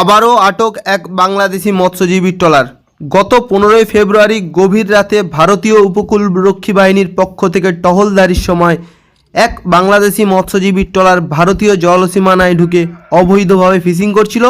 আবারও আটক এক বাংলাদেশি মৎস্যজীবী ট্রলার। গত পনেরোই ফেব্রুয়ারি গভীর রাতে ভারতীয় উপকূলরক্ষী বাহিনীর পক্ষ থেকে টহলদারির সময় এক বাংলাদেশি মৎস্যজীবী ট্রলার ভারতীয় জলসীমানায় ঢুকে অবৈধভাবে ফিশিং করছিল।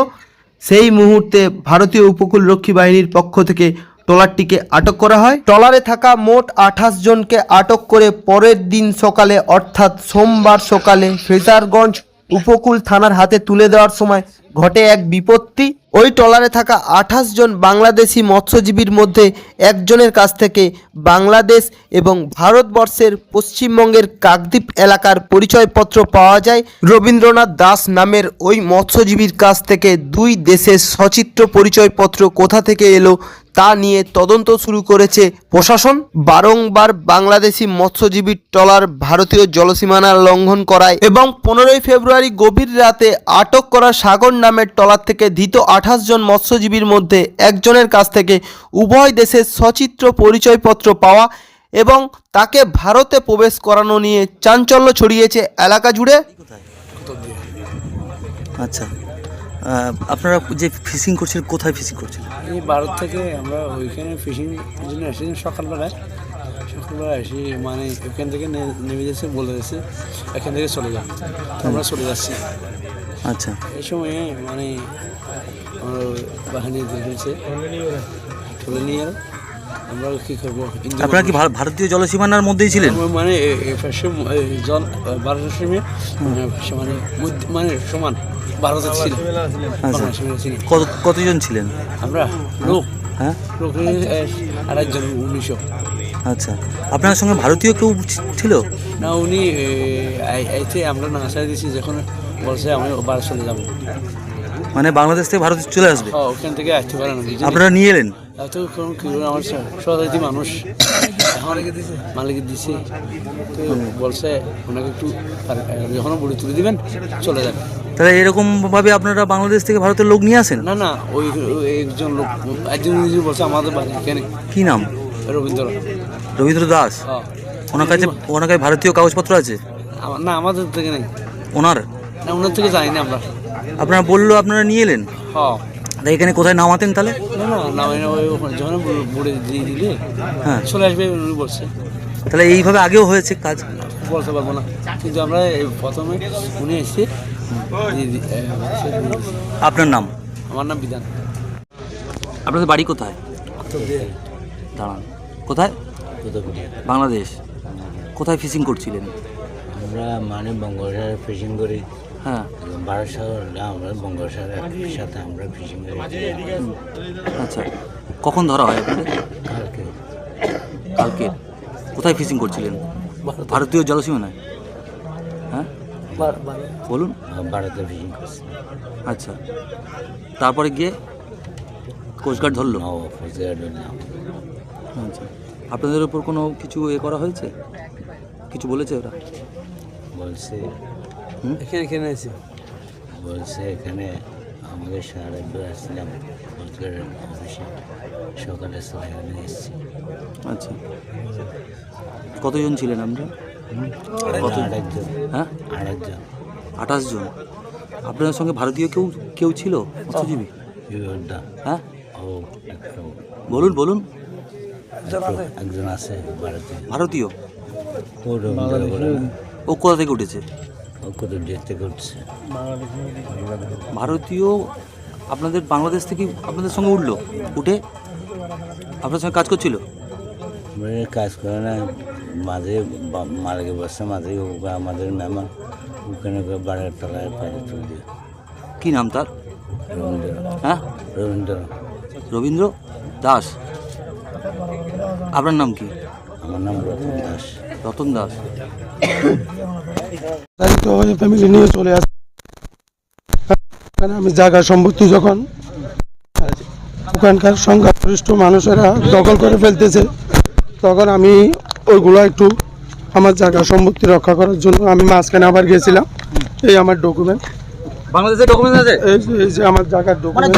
সেই মুহূর্তে ভারতীয় উপকূলরক্ষী বাহিনীর পক্ষ থেকে ট্রলারটিকে আটক করা হয়। ট্রলারে থাকা মোট আঠাশ জনকে আটক করে পরের দিন সকালে, অর্থাৎ সোমবার সকালে ফেজারগঞ্জ উপকূল থানার হাতে তুলে দেওয়ার সময় ঘটে এক বিপত্তি। ওই ট্রলারে থাকা আঠাশ জন বাংলাদেশি মৎস্যজীবীর মধ্যে একজনের কাছ থেকে বাংলাদেশ এবং ভারতবর্ষের পশ্চিমবঙ্গের কাকদ্বীপ এলাকার পরিচয়পত্র পাওয়া যায়। রবীন্দ্রনাথ দাস নামের ওই মৎস্যজীবীর কাছ থেকে দুই দেশের সচিত্র পরিচয়পত্র কোথা থেকে এলো তা নিয়ে তদন্ত শুরু করেছে প্রশাসন। বারংবার বাংলাদেশি মৎস্যজীবী ট্রলার ভারতীয় জলসীমানা লঙ্ঘন করায় এবং পনেরোই ফেব্রুয়ারি গভীর রাতে আটক করা সাগর নামের ট্রলার থেকে ধৃত আঠাশ জন মৎস্যজীবীর মধ্যে একজনের কাছ থেকে উভয় দেশের সচিত্র পরিচয়পত্র পাওয়া এবং তাকে ভারতে প্রবেশ করানো নিয়ে চাঞ্চল্য ছড়িয়েছে এলাকা জুড়ে। আচ্ছা আপনারা যে ফিশিং করছিলেন কোথায় ফিশিং করছিলেন? এই ভারত থেকে আমরা ওইখানে ফিশিং জন্য সকালবেলায়। সকালবেলা এসে মানে ওখান থেকে নেমে যাচ্ছে বলে যাচ্ছে এখান থেকে চলে যান আমরা চলে যাচ্ছি। আচ্ছা। এই সময় মানে আমার বাহিনী দেখেছে তুলে নিয়ে আমরা কী করব? আপনারা কি ভারতীয় জলসীমানার মধ্যেই ছিলেন? মানে জল ভারতের সীমে মানে মানে সমান ভারতের ছিল। আচ্ছা। কতজন ছিলেন? আমরা লোক। হ্যাঁ? লোক আড়াইজন উনিশশো। আচ্ছা। আপনার সঙ্গে ভারতীয় কেউ ছিল? না উনি এ, আই- আমরা না আশা দিয়েছি যখন বলছে আমি বারো চলে যাব। মানে বাংলাদেশ থেকে ভারতে চলে আসবে? ও, ওখান থেকে আসতে পারে না আপনারা নিয়ে এলেন? এত আমার সদাইতি মানুষ। মালিক দিছে। তো বলছে ওনাকে একটু যখন বুড়ি তুলে দিবেন চলে যাবে। তাহলে এরকম ভাবে আপনারা বাংলাদেশ থেকে ভারতের লোক নিয়ে আসেন? না না ওই ওই একজন লোক একজন নিজে বলছে আমাদের বাড়ি এখানে। কি নাম? রবীন্দ্র রবীন্দ্র দাস। ওনার কাছে ওনার কাছে ভারতীয় কাগজপত্র আছে? না আমাদের থেকে নেই। ওনার? না ওনার থেকে জানি না আমরা। আপনারা বলল আপনারা নিয়ে এলেন? হ্যাঁ এখানে কোথায় নামাতেন তাহলে? না না না ওই না, ওখানে যখন বুড়ে দিয়ে দিলে হ্যাঁ। চলে আসবে উনি বলছে। তাহলে এইভাবে আগেও হয়েছে কাজ? বলতে পারব না। কিন্তু আমরা প্রথমে উনি এসে। আপনার নাম? আমার নাম বিধান। আপনাদের বাড়ি কোথায়? দাঁড়ান। কোথায়? বাংলাদেশ। কোথায় ফিশিং করছিলেন? আমরা মানে বঙ্গোপসাগরে ফিশিং করি। হ্যাঁ। ভারত সাগর না আমরা বঙ্গোপসাগরের সাথে আমরা ফিশিং করি। আচ্ছা কখন ধরা হয় আপনাদের? কালকে। কালকে। কোথায় ফিশিং করছিলেন? ভারতীয় জলসীমানায়? হ্যাঁ? বলুন। ভারতে ফিশিং করছি। আচ্ছা। তারপরে গিয়ে কোস্টগার্ড ধরলো? ফৌজগার্ডের নাম আচ্ছা। আপনাদের উপর কোনো কিছু এ করা হয়েছে? কিছু বলেছে ওরা? বলছে এখানে এখানে আছে। বলছে এখানে আমাদের সাড়ে দু আসছিলাম অফিসে। সকালে সবাই এখানে এসেছি। আচ্ছা। কতজন ছিলেন আমরা আরেকজন হ্যাঁ? আরেকজন। আঠাশ জন। আপনাদের সঙ্গে ভারতীয় কেউ কেউ ছিল? মৎস্যজীবী যোদ্ধা হ্যাঁ? ও একটু। বলুন বলুন। একজন আছে? ভারতীয়। ও কোথা থেকে উঠেছে? ভারতীয় আপনাদের বাংলাদেশ থেকে আপনাদের সঙ্গে উঠল? উঠে? আপনার সঙ্গে কাজ করছিল? কাজ করে না মাঝে বা- মার্গে বসে মাঝে আমাদের মেমা ওখানে বাড়ির তলায় পাড়ে তুলে দিয়ে। কি নাম তার? রবীন্দ্র। হ্যাঁ? রবীন্দ্র। রবীন্দ্র দাস। আপনার নাম কি? আমার নাম রতন দাস। রতন দাস। ফ্যামিলি নিয়ে চলে আসে আমি জায়গা সম্পত্তি যখন ওখানকার সংখ্যাগরিষ্ঠ মানুষেরা দখল করে ফেলতেছে তখন আমি ওইগুলো একটু আমার জায়গা সম্পত্তি রক্ষা করার জন্য আমি মাঝখানে আবার গেছিলাম এই আমার ডকুমেন্ট বাংলাদেশের ডকুমেন্ট আছে? এই যে- আমার জায়গার ডকুমেন্ট